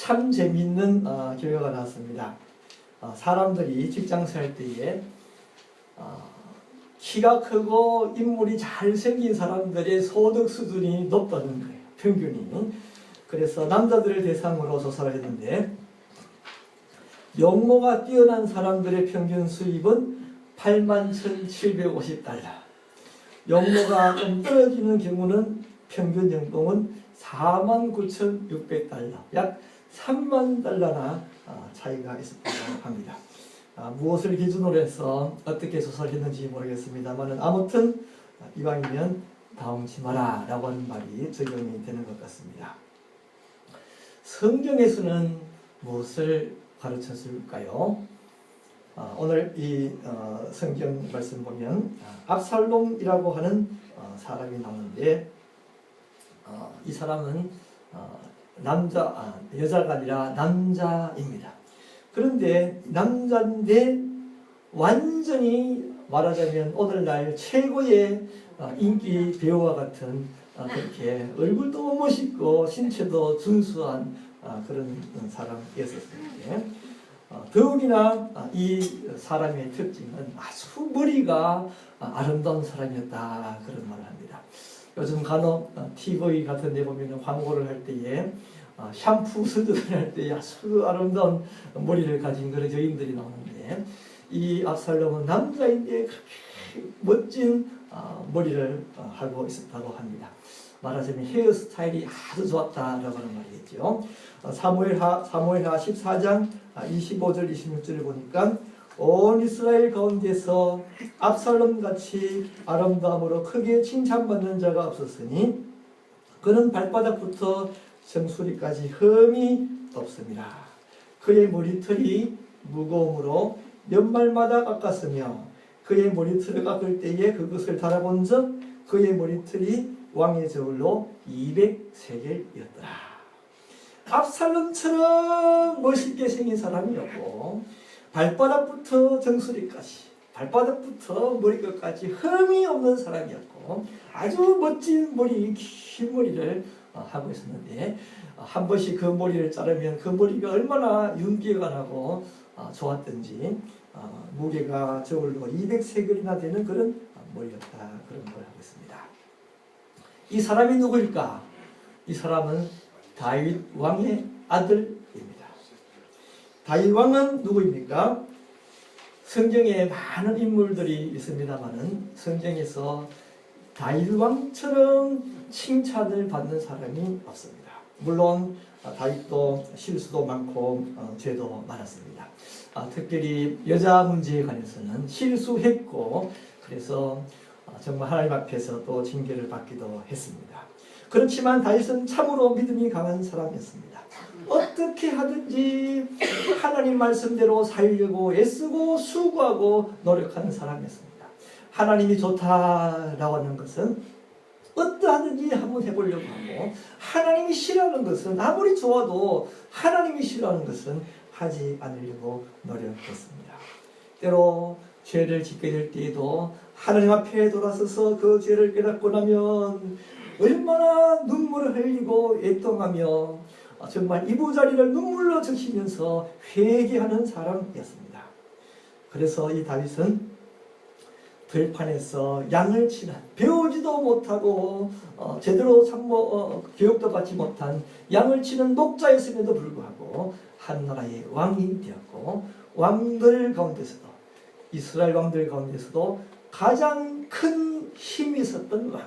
참 재미있는 어, 결과가 나왔습니다. 어, 사람들이 직장 살 때에 어, 키가 크고 인물이 잘생긴 사람들의 소득 수준이 높다는 거예요. 평균이. 그래서 남자들을 대상으로 조사를 했는데 영모가 뛰어난 사람들의 평균 수입은 81,750달러. 영모가 좀 떨어지는 경우는 평균 연봉은 49,600달러. 약 3만 달러나 아, 차이가 있었다고 합니다. 아, 무엇을 기준으로 해서 어떻게 조사를 했는지 모르겠습니다만 아무튼 이왕이면 다음치 마라 라고 하는 말이 적용이 되는 것 같습니다. 성경에서는 무엇을 가르쳤을까요? 아, 오늘 이 어, 성경 말씀 보면 아, 압살롬이라고 하는 어, 사람이 나오는데 어, 이 사람은 어, 남자 아, 여자가 아니라 남자입니다. 그런데 남자인데 완전히 말하자면 오늘날 최고의 어, 인기 배우와 같은 어, 그렇게 얼굴도 멋있고 신체도 준수한 어, 그런 사람이었었는데 어, 더욱이나 어, 이 사람의 특징은 아주 머리가 어, 아름다운 사람이었다 그런 말을 합니다. 요즘 간혹 어, TV 같은 데 보면 광고를 할 때에 어, 샴푸 수두를 할때 아주 아름다운 머리를 가진 그런 여인들이 나오는데 이 압살롬은 남자인데 그렇게 멋진 어, 머리를 어, 하고 있었다고 합니다. 말하자면 헤어스타일이 아주 좋았다라고 하는 말이겠죠. 어, 사무엘하 사무엘하 14장 25절 26절을 보니까 온 이스라엘 가운데서 압살롬 같이 아름다움으로 크게 칭찬받는 자가 없었으니 그는 발바닥부터 정수리까지 흠이 없습니다. 그의 머리털이 무거움으로 연말마다 깎았으며 그의 머리털을 깎을 때에 그것을 달아본 적 그의 머리털이 왕의 저울로 200세겔이었더라. 압살롬처럼 멋있게 생긴 사람이었고 발바닥부터 정수리까지 발바닥부터 머리끝까지 흠이 없는 사람이었고 아주 멋진 머리 긴 머리를 어, 하고 있었는데 어, 한 번씩 그 머리를 자르면 그 머리가 얼마나 윤기가 나고 어, 좋았던지 어, 무게가 저울로 200세겔이나 되는 그런 머리였다 그런 걸 하고 있습니다. 이 사람이 누구일까? 이 사람은 다윗 왕의 아들입니 다. 다윗 왕은 누구입니까? 성경에 많은 인물들이 있습니다만은 성경에서 다윗 왕처럼 칭찬을 받는 사람이 없습니다. 물론 아, 다윗도 실수도 많고 어, 죄도 많았습니다. 아, 특별히 여자 문제에 관해서는 실수했고 그래서 어, 정말 하나님 앞에서 또 징계를 받기도 했습니다. 그렇지만 다윗은 참으로 믿음이 강한 사람이었습니다. 어떻게 하든지 하나님 말씀대로 살려고 애쓰고 수고하고 노력하는 사람이었습니다. 하나님이 좋다라고 하는 것은 어떠하든지 한번 해보려고 하고 하나님이 싫어하는 것은 아무리 좋아도 하나님이 싫어하는 것은 하지 않으려고 노력했습니다. 때로 죄를 짓게 될 때에도 하나님 앞에 돌아서서 그 죄를 깨닫고 나면 얼마나 눈물을 흘리고 애통하며 정말 이부자리를 눈물로 적시면서 회개하는 사람이었습니다. 그래서 이 다윗은 들판에서 양을 치는 배우지도 못하고 어, 제대로 상모 어, 교육도 받지 못한 양을 치는 목자였음에도 불구하고 한 나라의 왕이 되었고 왕들 가운데서도 이스라엘 왕들 가운데서도 가장 큰 힘이 있었던 왕,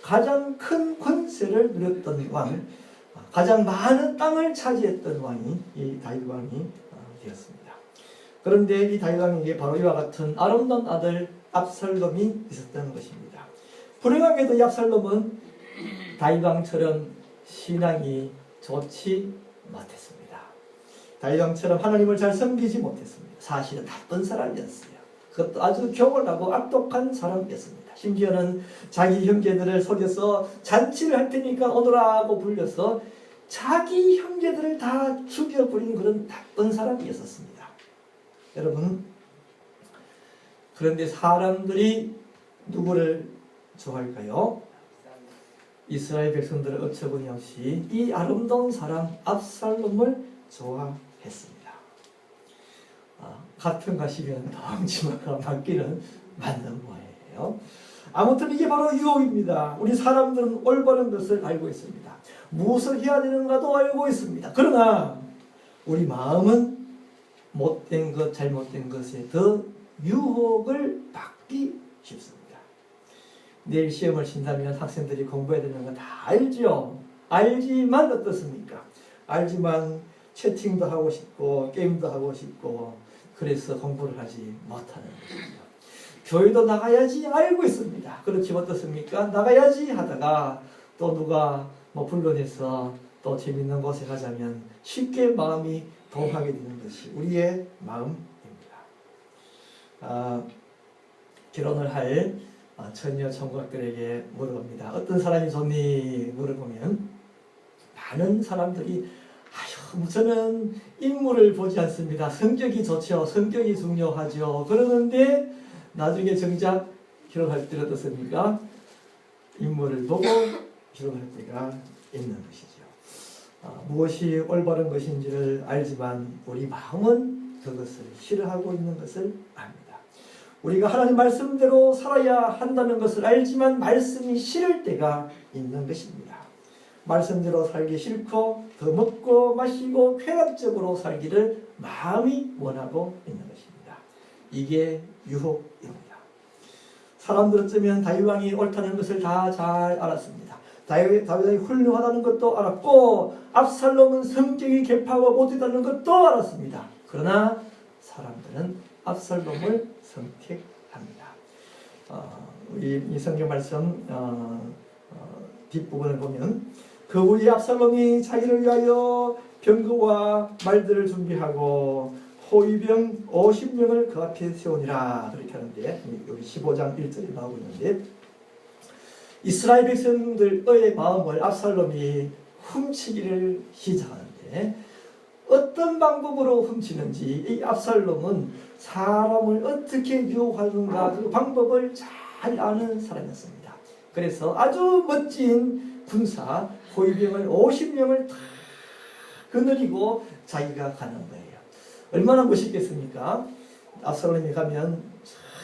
가장 큰 권세를 누렸던 왕, 가장 많은 땅을 차지했던 왕이 이 다윗 왕이 어, 되었습니다. 그런데 이 다윗 왕에게 바로 이와 같은 아름다운 아들 압살롬이 있었던 것입니다. 불행하게도 이 압살롬은 다윗 왕처럼 신앙이 좋지 못했습니다. 다윗 왕처럼 하나님을 잘 섬기지 못했습니다. 사실은 나쁜 사람이었어요. 그것도 아주 교활하고 악독한 사람이었습니다. 심지어는 자기 형제들을 속여서 잔치를 할 테니까 오너라고 불려서 자기 형제들을 다 죽여버린 그런 나쁜 사람이었습니다. 여러분, 그런데 사람들이 누구를 좋아할까요? 이스라엘 백성들은 어처구니 없이 이 아름다운 사람 압살롬을 좋아했습니다. 아, 같은 가시면 덩치마가 맞기는 맞는 거예요. 아무튼 이게 바로 유혹입니다. 우리 사람들은 올바른 것을 알고 있습니다. 무엇을 해야 되는가도 알고 있습니다. 그러나 우리 마음은 못된 것, 잘못된 것에 더 유혹을 받기 쉽습니다. 내일 시험을 친다면 학생들이 공부해야 되는 거다 알죠. 알지만 어떻습니까? 알지만 채팅도 하고 싶고 게임도 하고 싶고 그래서 공부를 하지 못하는 것이죠. 교회도 나가야지 알고 있습니다. 그렇지만 어떻습니까? 나가야지 하다가 또 누가 뭐 불러내서 또 재밌는 곳에 가자면 쉽게 마음이 동하게 되는 것이 우리의 마음입니다. 아, 결혼을 할 아, 처녀 청각들에게 물어봅니다. 어떤 사람이 좋니? 물어보면 많은 사람들이 아휴 저는 인물을 보지 않습니다. 성격이 좋죠. 성격이 중요하죠. 그러는데 나중에 정작 결혼할 때는 어떻습니까? 인물을 보고 결혼할 때가 있는 것이죠. 아, 무엇이 올바른 것인지를 알지만 우리 마음은 그것을 싫어하고 있는 것을 압니다. 우리가 하나님 말씀대로 살아야 한다는 것을 알지만 말씀이 싫을 때가 있는 것입니다. 말씀대로 살기 싫고 더 먹고 마시고 쾌락적으로 살기를 마음이 원하고 있는 것입니다. 이게 유혹입니다. 사람들 어쩌면 다윗 왕이 옳다는 것을 다 잘 알았습니다. 다윗 다윗이 훌륭하다는 것도 알았고 압살롬은 성격이 개파고 못되다는 것도 알았습니다. 그러나 사람들은 압살롬을 선택합니다. 어, 우리 이 성경 말씀 어, 어, 뒷부분을 보면 그 후에 압살롬이 자기를 위하여 병거와 말들을 준비하고 호위병 50명을 그 앞에 세우니라 그렇게 하는데 여기 15장 1절에 나오고 있는데 이스라엘 백성들의 마음을 압살롬이 훔치기를 시작하는데 어떤 방법으로 훔치는지 이 압살롬은 사람을 어떻게 유혹하는가 그 방법을 잘 아는 사람이었습니다. 그래서 아주 멋진 군사 호위병을 50명을 다 거느리고 자기가 가는 거예요. 얼마나 멋있겠습니까? 압살롬이 가면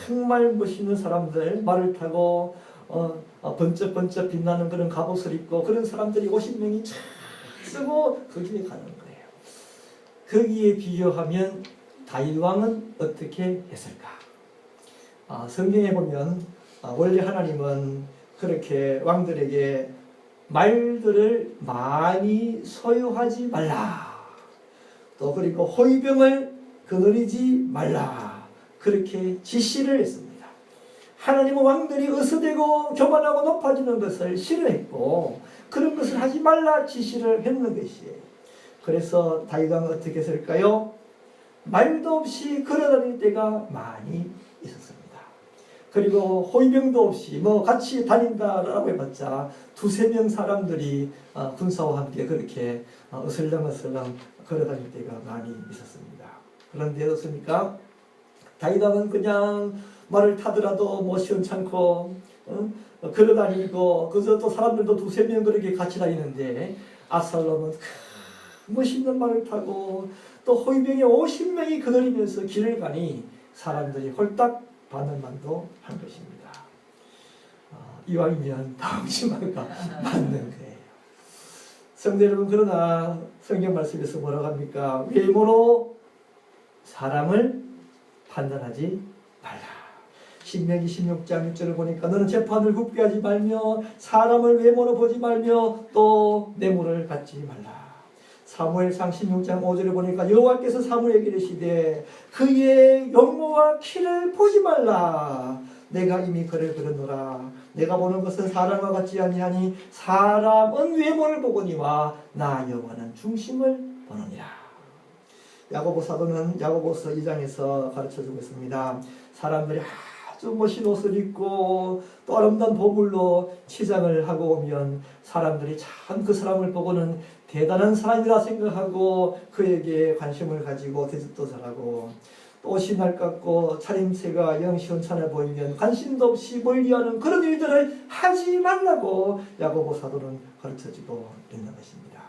정말 멋있는 사람들 말을 타고 어, 어, 번쩍번쩍 빛나는 그런 갑옷을 입고 그런 사람들이 50명이 쫙 쓰고 거기에 가는 거예요. 거기에 비교하면 다윗 왕은 어떻게 했을까? 아, 성경에 보면 아, 원래 하나님은 그렇게 왕들에게 말들을 많이 소유하지 말라. 또 그리고 호위병을 거느리지 말라. 그렇게 지시를 했습니다. 하나님은 왕들이 어서되고 교만하고 높아지는 것을 싫어했고 그런 것을 하지 말라 지시를 했는 것이에요. 그래서 다윗 왕은 어떻게 했을까요? 말도 없이 걸어다닐 때가 많이 있었습니다. 그리고 호위병도 없이 뭐 같이 다닌다라고 해봤자 두세 명 사람들이 어, 군사와 함께 그렇게 어, 어슬렁어슬렁 걸어다닐 때가 많이 있었습니다. 그런데 어떻습니까? 다윗왕은 그냥 말을 타더라도 뭐 시원찮고 어? 걸어다니고 그저 또 사람들도 두세 명 그렇게 같이 다니는데 아살롬은 멋있는 말을 타고 또 호위병이 50명이 거느리면서 길을 가니 사람들이 홀딱 반응만도 한 것입니다. 어, 이왕이면 방심하가 맞는 거예요. 성대 여러분 그러나 성경 말씀에서 뭐라고 합니까? 외모로 사람을 판단하지 말라. 신명기 16장 6절을 보니까 너는 재판을 굽게 하지 말며 사람을 외모로 보지 말며 또 뇌물을 받지 말라. 사무엘상 16장 5절을 보니까 여호와께서 사무엘에게 이르시되 그의 용모와 키를 보지 말라. 내가 이미 그를 그렸노라. 내가 보는 것은 사람과 같지 아니하니 사람은 외모를 보거니와 나 여호와는 중심을 보느니라. 야고보 사도는 야고보서 2장에서 가르쳐 주고 있습니다. 사람들이 아주 멋진 옷을 입고 또 아름다운 보물로 치장을 하고 오면 사람들이 참 그 사람을 보고는 대단한 사람이라 생각하고 그에게 관심을 가지고 대접도 잘하고 또 옷이 낡았고 차림새가 영 시원찮아 보이면 관심도 없이 멀리하는 그런 일들을 하지 말라고 야고보 사도는 가르쳐주고 있는 것입니다.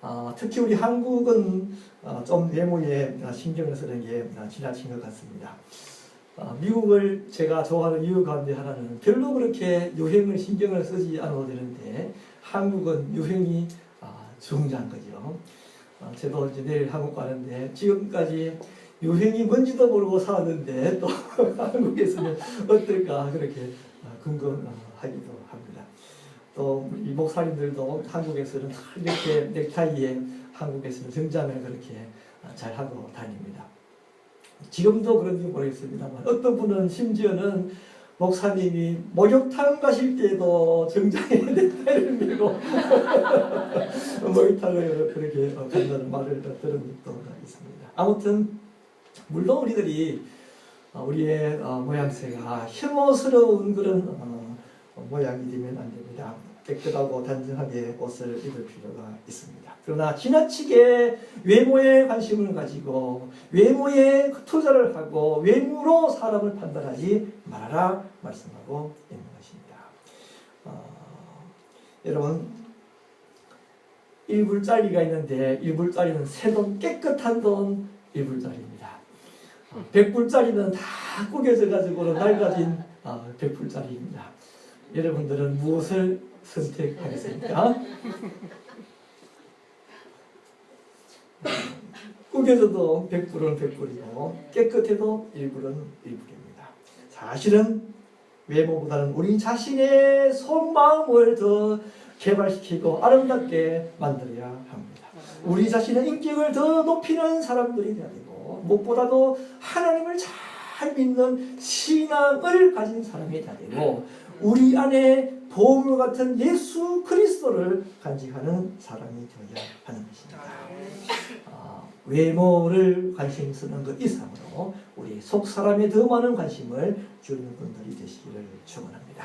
아, 특히 우리 한국은 어, 좀 외모에 신경을 쓰는 게 지나친 것 같습니다. 아, 미국을 제가 좋아하는 이유 가운데 하나는 별로 그렇게 유행을 신경을 쓰지 않아도 되는데 한국은 유행이 아, 중요한 거죠. 아, 저도 이제 내일 한국 가는데 지금까지 유행이 뭔지도 모르고 살았는데 또 한국에서는 어떨까 그렇게 아, 궁금하기도 합니다. 또이 목사님들도 한국에서는 이렇게 넥타이에 한국에서는 정장을 그렇게 아, 잘 하고 다닙니다. 지금도 그런지 모르겠습니다만 어떤 분은 심지어는 목사님이 목욕탕 가실 때도 정장에 넥타이를 밀고 목욕탕을 그렇게 간다는 말을 들은 적도 있습니다. 아무튼 물론 우리들이 어, 우리의 어, 모양새가 혐오스러운 그런 어, 모양이 되면 안 됩니다. 깨끗하고 단정하게 옷을 입을 필요가 있습니다. 그러나 지나치게 외모에 관심을 가지고 외모에 투자를 하고 외모로 사람을 판단하지 말아라 말씀하고 있는 것입니다. 어, 여러분 1불짜리가 있는데 1불짜리는 새돈 깨끗한 돈 1불짜리입니다. 100불짜리는 다 구겨져 가지고 낡아진 어, 100불짜리입니다. 여러분들은 무엇을 선택하겠습니까? 구겨져도 100불은 100불이고 깨끗해도 1불은 1불입니다. 사실은 외모보다는 우리 자신의 속마음을 더 개발시키고 아름답게 만들어야 합니다. 우리 자신의 인격을 더 높이는 사람들이 되야 되고 무엇보다도 하나님을 잘 믿는 신앙을 가진 사람이 되야 되고 우리 안에 보물 같은 예수 그리스도를 간직하는 사람이 되어야 하는 것입니다. 아, 외모를 관심 쓰는 것 이상으로 우리 속 사람에 더 많은 관심을 주는 분들이 되시기를 축원합니다.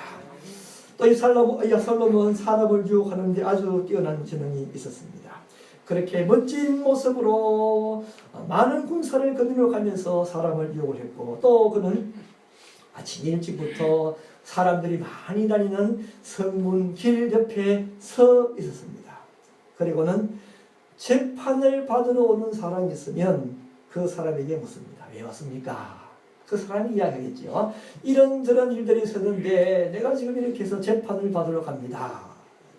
또 이 살로몬, 산업을 유혹하는데 아주 뛰어난 재능이 있었습니다. 그렇게 멋진 모습으로 많은 군사를 거느려 가면서 사람을 유혹을 했고 또 그는 아침 일찍부터 사람들이 많이 다니는 성문 길 옆에 서 있었습니다. 그리고는 재판을 받으러 오는 사람이 있으면 그 사람에게 묻습니다. 왜 왔습니까? 그 사람이 이야기하겠죠. 이런저런 일들이 있었는데 내가 지금 이렇게 해서 재판을 받으러 갑니다.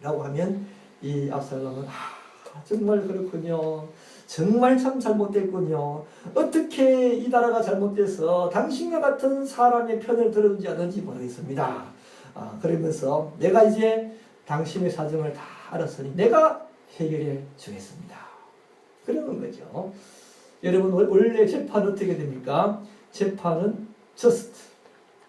라고 하면 이 압살롬은 아, 정말 그렇군요. 정말 참 잘못됐군요. 어떻게 이 나라가 잘못돼서 당신과 같은 사람의 편을 들었는지 않는지 모르겠습니다. 아, 그러면서 내가 이제 당신의 사정을 다 알았으니 내가 해결해 주겠습니다. 그러는 거죠. 여러분 원래 재판 어떻게 됩니까? 재판은 just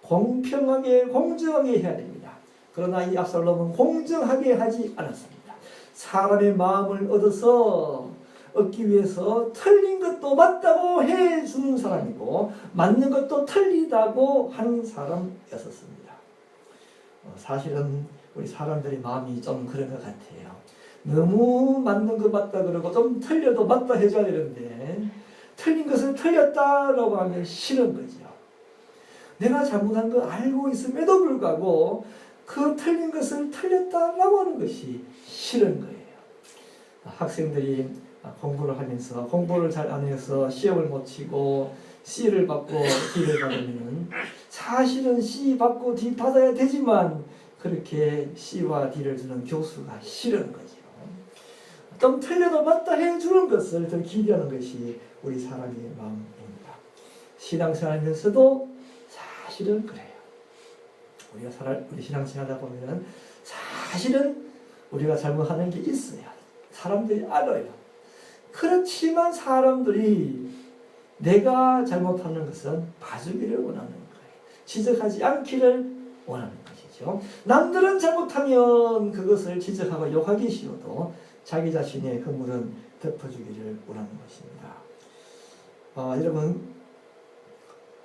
공평하게 공정하게 해야 됩니다. 그러나 이 압살롬은 공정하게 하지 않았습니다. 사람의 마음을 얻어서 얻기 위해서 틀린 것도 맞다고 해주는 사람이고 맞는 것도 틀리다고 하는 사람이었습니다. 어, 사실은 우리 사람들의 마음이 좀 그런 것 같아요. 너무 맞는 것 맞다 그러고 좀 틀려도 맞다 해줘야 되는데 틀린 것을 틀렸다라고 하면 싫은 거죠. 내가 잘못한 거 알고 있음에도 불구하고 그 틀린 것을 틀렸다라고 하는 것이 싫은 거예요. 학생들이 공부를 하면서 공부를 잘 안 해서 시험을 못 치고 C를 받고 D를 받으면 사실은 C 받고 D 받아야 되지만 그렇게 C와 D를 주는 교수가 싫은 거죠. 좀 틀려도 맞다 해주는 것을 더 기대하는 것이 우리 사람의 마음입니다. 신앙생활하면서도 사실은 그래요. 우리가 살 우리 신앙생활하다 보면은 사실은 우리가 잘못하는 게 있어요. 사람들이 알아요. 그렇지만 사람들이 내가 잘못하는 것은 봐주기를 원하는 거예요. 지적하지 않기를 원하는 것이죠. 남들은 잘못하면 그것을 지적하고 욕하기 싫어도 자기 자신의 허물은 덮어주기를 원하는 것입니다. 아, 여러분,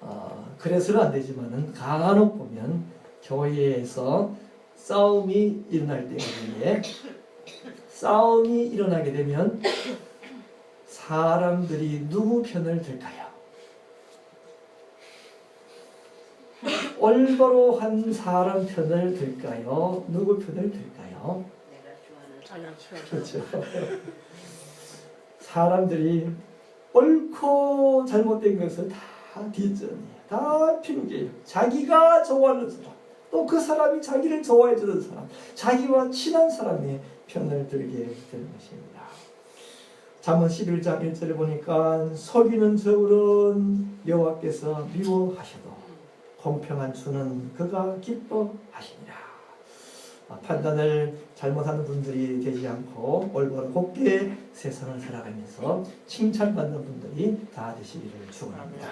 아, 그래서는 안 되지만은 간혹 보면 교회에서 싸움이 일어날 때에 싸움이 일어나게 되면 사람들이 누구 편을 들까요? 올바로 한 사람 편을 들까요? 누구 편을 들까요? 그렇죠. 사람들이 옳고 잘못된 것을 다 뒷전이에요. 다 핑계예요. 자기가 좋아하는 사람, 또 그 사람이 자기를 좋아해주는 사람, 자기와 친한 사람의 편을 들게 되는 것입니다. 잠언 11장 1절에 보니까 속이는 저울은 여호와께서 미워하셔도 공평한 주는 그가 기뻐하시니라. 아, 판단을 잘못하는 분들이 되지 않고 올바로 곱게 세상을 살아가면서 칭찬받는 분들이 다 되시기를 축원합니다.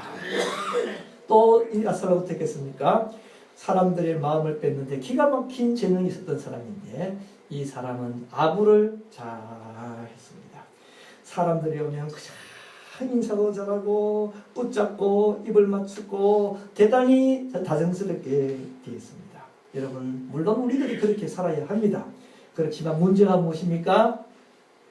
또이 아사가 어떻게 했습니까? 사람들의 마음을 뺐는데 기가 막힌 재능이 있었던 사람인데 이 사람은 아부를 잘 했습니다. 사람들이 오면 그냥 인사도 잘하고 붙잡고 입을 맞추고 대단히 다정스럽게 되어 있습니다. 여러분 물론 우리들이 그렇게 살아야 합니다. 그렇지만 문제가 무엇입니까?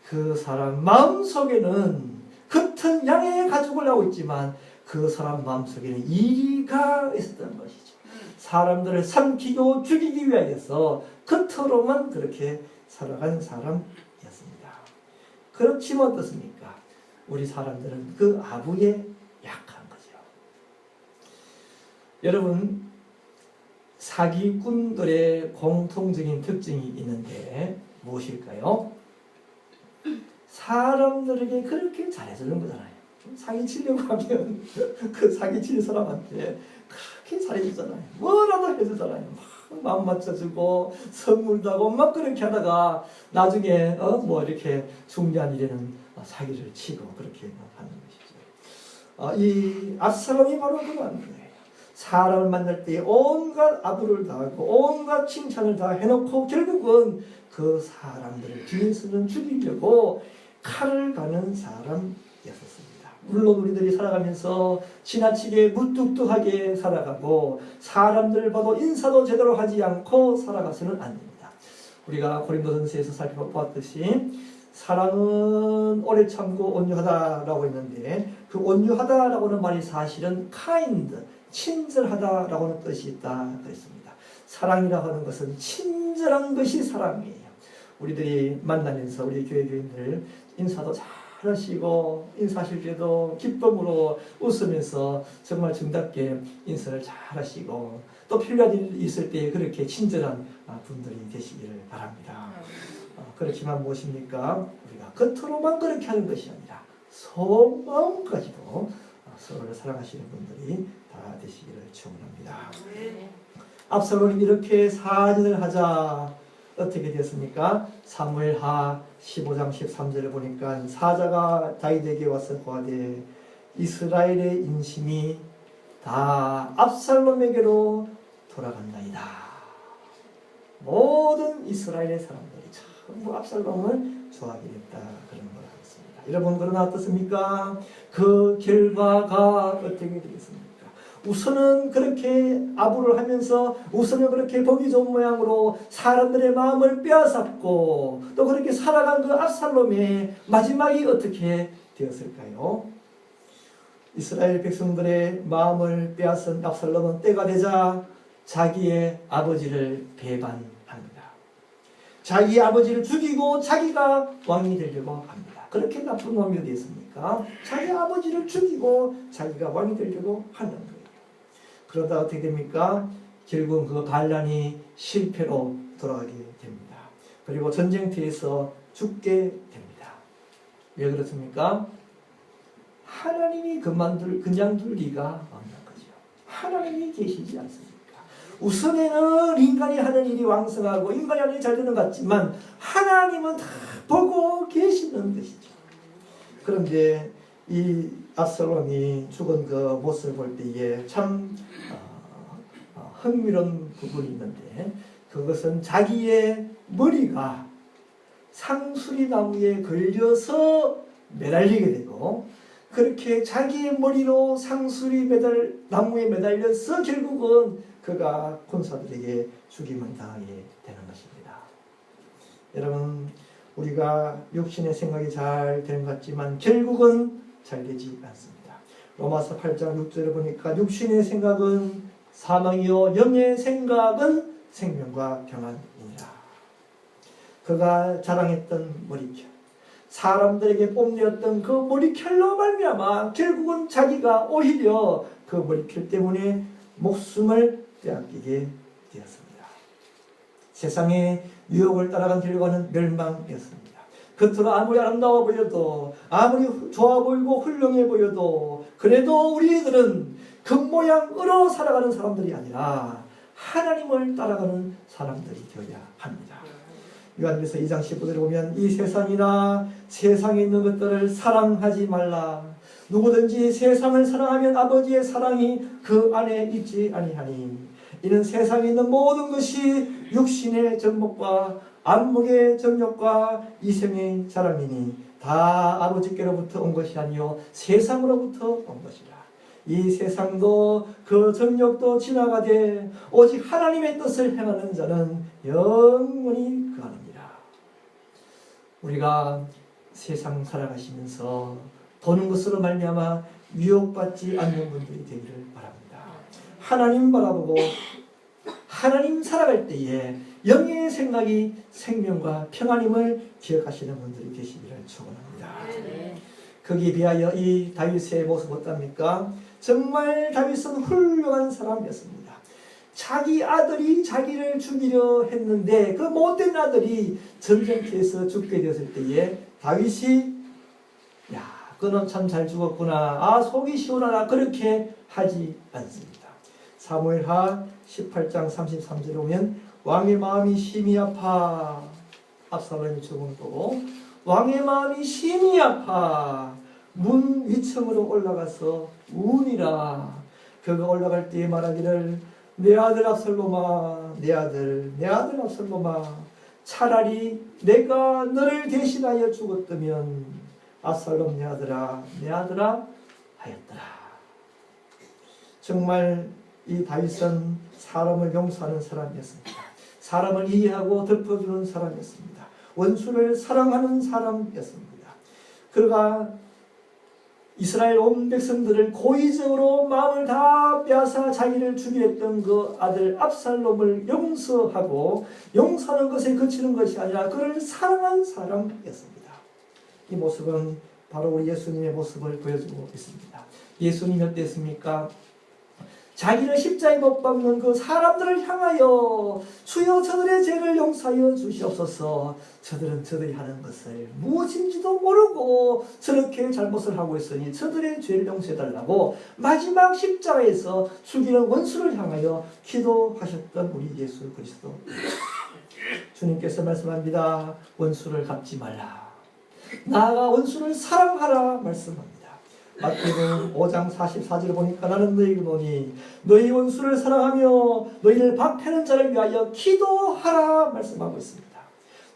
그 사람 마음속에는 겉은 양의 가죽을 하고 있지만 그 사람 마음속에는 이가 있었던 것이죠. 사람들을 삼키고 죽이기 위하여서 겉으로만 그렇게 살아간 사람이었습니다. 그렇지만 어떻습니까? 우리 사람들은 그 아부에 약한 거죠. 여러분 사기꾼들의 공통적인 특징이 있는데 무엇일까요? 사람들에게 그렇게 잘해주는 거잖아요. 사기 치려고 하면 그 사기 칠 사람한테 그렇게 잘해주잖아요. 뭐라도 해주잖아요. 막 맞춰주고 선물도 하고 막 그렇게 하다가 나중에 어 뭐 이렇게 중요한 일에는 사기를 치고 그렇게 하는 것이죠. 어, 이 압살롬이 바로 그러한 거예요. 사람을 만날 때 온갖 아부를 다하고 온갖 칭찬을 다 해놓고 결국은 그 사람들을 뒤에서는 죽이려고 칼을 가는 사람이었습니다. 물론 우리들이 살아가면서 지나치게 무뚝뚝하게 살아가고 사람들을 봐도 인사도 제대로 하지 않고 살아가서는 안 됩니다. 우리가 고린도전서에서 살펴보았듯이 사랑은 오래 참고 온유하다라고 했는데 그 온유하다라고는 말이 사실은 kind 친절하다라고는 뜻이 있다 그랬습니다. 사랑이라고 하는 것은 친절한 것이 사랑이에요. 우리들이 만나면서 우리 교회 교인들 인사도 잘 하시고 인사하실 때도 기쁨으로 웃으면서 정말 정답게 인사를 잘 하시고 또 필요한 일이 있을 때 그렇게 친절한 분들이 되시기를 바랍니다. 어, 그렇지만 무엇입니까? 우리가 겉으로만 그렇게 하는 것이 아니라 속마음까지도 어, 서로를 사랑하시는 분들이 다 되시기를 축원합니다. 압살롬이 이렇게 사진을 하자 어떻게 됐습니까? 사무엘하 15장 13절을 보니까 사자가 다윗에게 와서 고하되 이스라엘의 인심이 다 압살롬에게로 돌아간다이다. 모든 이스라엘의 사람들이 전부 압살롬을 좋아하게 됐다 그런 걸 하겠습니다. 여러분 그러나 어떻습니까? 그 결과가 어떻게 되겠습니까? 우선은 그렇게 아부를 하면서 우선은 그렇게 보기 좋은 모양으로 사람들의 마음을 빼앗았고 또 그렇게 살아간 그 압살롬의 마지막이 어떻게 되었을까요? 이스라엘 백성들의 마음을 빼앗은 압살롬은 때가 되자 자기의 아버지를 배반합니다. 자기 아버지를 죽이고 자기가 왕이 되려고 합니다. 그렇게 나쁜 놈이 어디 있습니까? 자기 아버지를 죽이고 자기가 왕이 되려고 하는. 그러다 어떻게 됩니까? 결국은 그 반란이 실패로 돌아가게 됩니다. 그리고 전쟁터에서 죽게 됩니다. 왜 그렇습니까? 하나님이 그만둘, 그냥 둘 리가 없는 거죠. 하나님이 계시지 않습니까? 우선에는 인간이 하는 일이 왕성하고 인간이 하는 일이 잘 되는 것 같지만 하나님은 다 보고 계시는 것이죠. 그런데 이 압살롬이 죽은 그 모습을 볼 때에 참 어, 어, 흥미로운 부분이 있는데 그것은 자기의 머리가 상수리 나무에 걸려서 매달리게 되고 그렇게 자기의 머리로 상수리 매달 나무에 매달려서 결국은 그가 군사들에게 죽임을 당하게 되는 것입니다. 여러분 우리가 육신의 생각이 잘 되는 것 같지만 결국은 잘 되지 않습니다. 로마서 8장 6절을 보니까 육신의 생각은 사망이요 영의 생각은 생명과 평안이니라. 그가 자랑했던 머리결, 사람들에게 뽐내었던 그 머리결로 말미암아 결국은 자기가 오히려 그 머리결 때문에 목숨을 빼앗기게 되었습니다. 세상의 유혹을 따라간 결과는 멸망이었습니다. 겉으로 아무리 아름다워 보여도 아무리 좋아 보이고 훌륭해 보여도 그래도 우리들은 겉모양으로 살아가는 사람들이 아니라 하나님을 따라가는 사람들이 되어야 합니다. 요한일서 2장 15절에 보면 이 세상이나 세상에 있는 것들을 사랑하지 말라. 누구든지 세상을 사랑하면 아버지의 사랑이 그 안에 있지 아니하니 이는 세상에 있는 모든 것이 육신의 정목과 안목의 정욕과 이생의 자랑이니 다 아버지께로부터 온 것이 아니요 세상으로부터 온 것이라. 이 세상도 그 정욕도 지나가되 오직 하나님의 뜻을 행하는 자는 영원히 그하느니라. 우리가 세상 살아가시면서 보는 것으로 말미암아 유혹받지 않는 분들이 되기를 바랍니다. 하나님 바라보고 하나님 살아갈 때에 영의 생각이 생명과 평안임을 기억하시는 분들이 되시기를 축원합니다. 네. 거기에 비하여 이 다윗의 모습 어떻습니까? 정말 다윗은 훌륭한 사람이었습니다. 자기 아들이 자기를 죽이려 했는데 그 못된 아들이 전쟁터에서 죽게 되었을 때에 다윗이 야 그는 참잘 죽었구나 아 속이 시원하나 그렇게 하지 않습니다. 사무엘하 18장 33절에 보면 왕의 마음이 심히 아파. 압살롬이 죽은 거고 왕의 마음이 심히 아파. 문 위층으로 올라가서 우니라. 그가 올라갈 때에 말하기를 내 아들 압살롬아 내 아들 내 아들 압살롬아 차라리 내가 너를 대신하여 죽었다면 압살롬 내 아들아 내 아들아 하였더라. 정말 이 다윗은 사람을 용서하는 사람이었습니다 사람을 이해하고 덮어주는 사람이었습니다 원수를 사랑하는 사람이었습니다. 그가 이스라엘 온 백성들을 고의적으로 마음을 다 빼앗아 자기를 죽였던 그 아들 압살롬을 용서하고 용서하는 것에 그치는 것이 아니라 그를 사랑한 사람이었습니다. 이 모습은 바로 우리 예수님의 모습을 보여주고 있습니다. 예수님이 어땠습니까? 자기를 십자에 못 박는 그 사람들을 향하여 주여 저들의 죄를 용서하여 주시옵소서. 저들은 저들이 하는 것을 무엇인지도 모르고 저렇게 잘못을 하고 있으니 저들의 죄를 용서해달라고 마지막 십자가에서 죽이는 원수를 향하여 기도하셨던 우리 예수 그리스도. 주님께서 말씀합니다. 원수를 갚지 말라. 나아가 원수를 사랑하라 말씀합니다 마태복음 5장 44절을 보니까 나는 너희에게 보니 너희 원수를 사랑하며 너희를 박해하는 자를 위하여 기도하라 말씀하고 있습니다.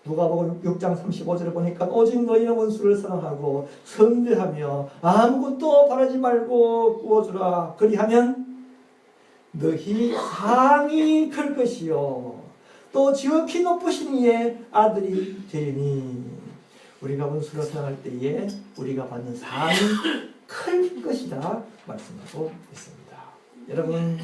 누가복음 6장 35절을 보니까 오직 너희는 원수를 사랑하고 선대하며 아무것도 바라지 말고 구워주라. 그리하면 너희 상이 클 것이요. 또 지극히 높으신 이의 아들이 되리니. 우리가 원수를 사랑할 때에 우리가 받는 상이 클 것이다 말씀하고 있습니다. 여러분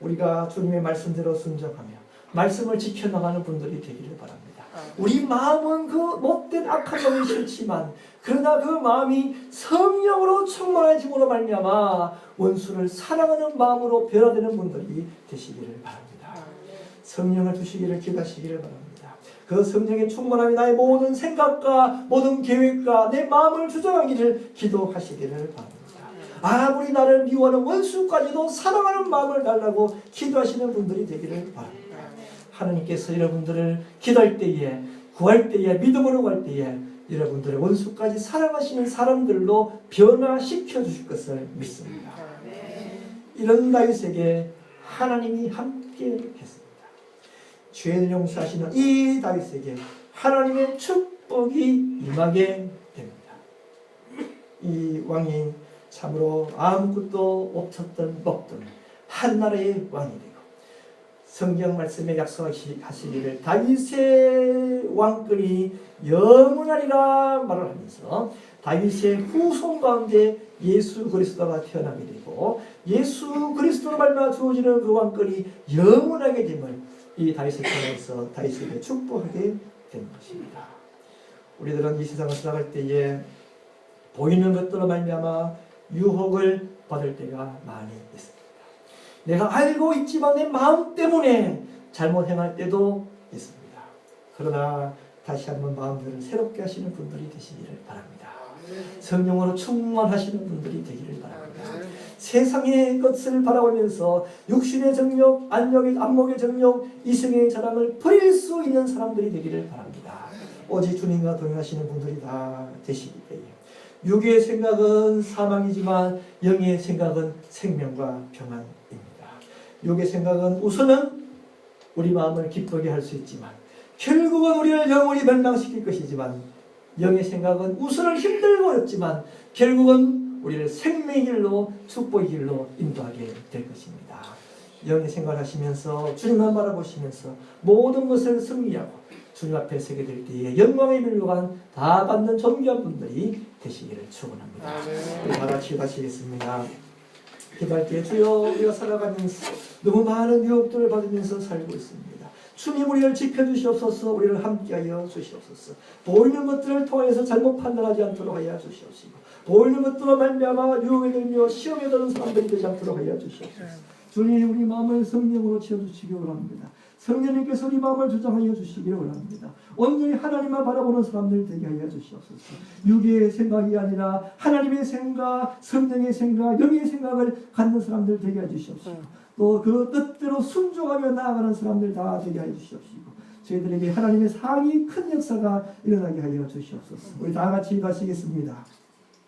우리가 주님의 말씀대로 순종하며 말씀을 지켜나가는 분들이 되기를 바랍니다. 우리 마음은 그 못된 악한 놈이 싫지만 그러나 그 마음이 성령으로 충만해짐으로 말미암아 원수를 사랑하는 마음으로 변화되는 분들이 되시기를 바랍니다. 성령을 주시기를 기도하시기를 바랍니다. 그 성령의 충만함이 나의 모든 생각과 모든 계획과 내 마음을 주장하기를 기도하시기를 바랍니다. 아무리 나를 미워하는 원수까지도 사랑하는 마음을 달라고 기도하시는 분들이 되기를 바랍니다. 하나님께서 여러분들을 기도할 때에 구할 때에 믿음으로 갈 때에 여러분들의 원수까지 사랑하시는 사람들로 변화시켜 주실 것을 믿습니다. 이런 다윗에게 하나님이 함께 했습니다. 죄를 용서하시는 이 다윗에게 하나님의 축복이 임하게 됩니다. 이 왕이 참으로 아무것도 없었던 먹던 한 나라의 왕이 되고 성경 말씀에 약속하시기를 다윗의 왕권이 영원하리라 말을 하면서 다윗의 후손 가운데 예수 그리스도가 태어나게 되고 예수 그리스도로 말미암아 주어지는 그 왕권이 영원하게 됨을 이 다윗을 통해서 다윗에게 축복하게 된 것입니다. 우리들은 이 세상을 살아갈 때에 보이는 것들로 말미암아 유혹을 받을 때가 많이 있습니다. 내가 알고 있지만 내 마음 때문에 잘못 행할 때도 있습니다. 그러나 다시 한번 마음들을 새롭게 하시는 분들이 되시기를 바랍니다. 성령으로 충만하시는 분들이 되기를 바랍니다. 세상의 것을 바라보면서 육신의 정욕, 안력의 안목의 정욕, 이성의 자랑을 버릴 수 있는 사람들이 되기를 바랍니다. 오직 주님과 동행하시는 분들이 다 되시기 때문에 육의 생각은 사망이지만 영의 생각은 생명과 평안입니다. 육의 생각은 우선은 우리 마음을 기쁘게 할 수 있지만 결국은 우리를 영원히 멸망시킬 것이지만 영의 생각은 우선은 힘들고 어렵지만 결국은 우리를 생명의 길로 축복의 길로 인도하게 될 것입니다. 영의 생각을 하시면서 주님만 바라보시면서 모든 것을 승리하고 주님 앞에 서게 될 때에 영광의 밀로간 다 받는 존귀한 분들이 되시기를 축원합니다. 다 같이 가시겠습니다. 기도할 때 주여 우리가 살아가면서 너무 많은 유혹들을 받으면서 살고 있습니다. 주님 우리를 지켜주시옵소서 우리를 함께하여 주시옵소서 보이는 것들을 통해서 잘못 판단하지 않도록 하여 주시옵시고 보이는 것들로 말미암아 유혹에 들며 시험에 드는 사람들이 되지 않도록 하여 주시옵소서 주님 우리 마음을 성령으로 채워주시기 원합니다. 성령님께서 우리 마음을 주장하여 주시기 원합니다. 온전히 하나님만 바라보는 사람들 되게 하여 주시옵소서. 육의 생각이 아니라 하나님의 생각, 성령의 생각, 영의 생각을 갖는 사람들 되게 해 주시옵소서. 또 그 뜻대로 순종하며 나아가는 사람들 다 되게 하여 주시옵시고 저희들에게 하나님의 상이 큰 역사가 일어나게 하여 주시옵소서. 우리 다 같이 가시겠습니다.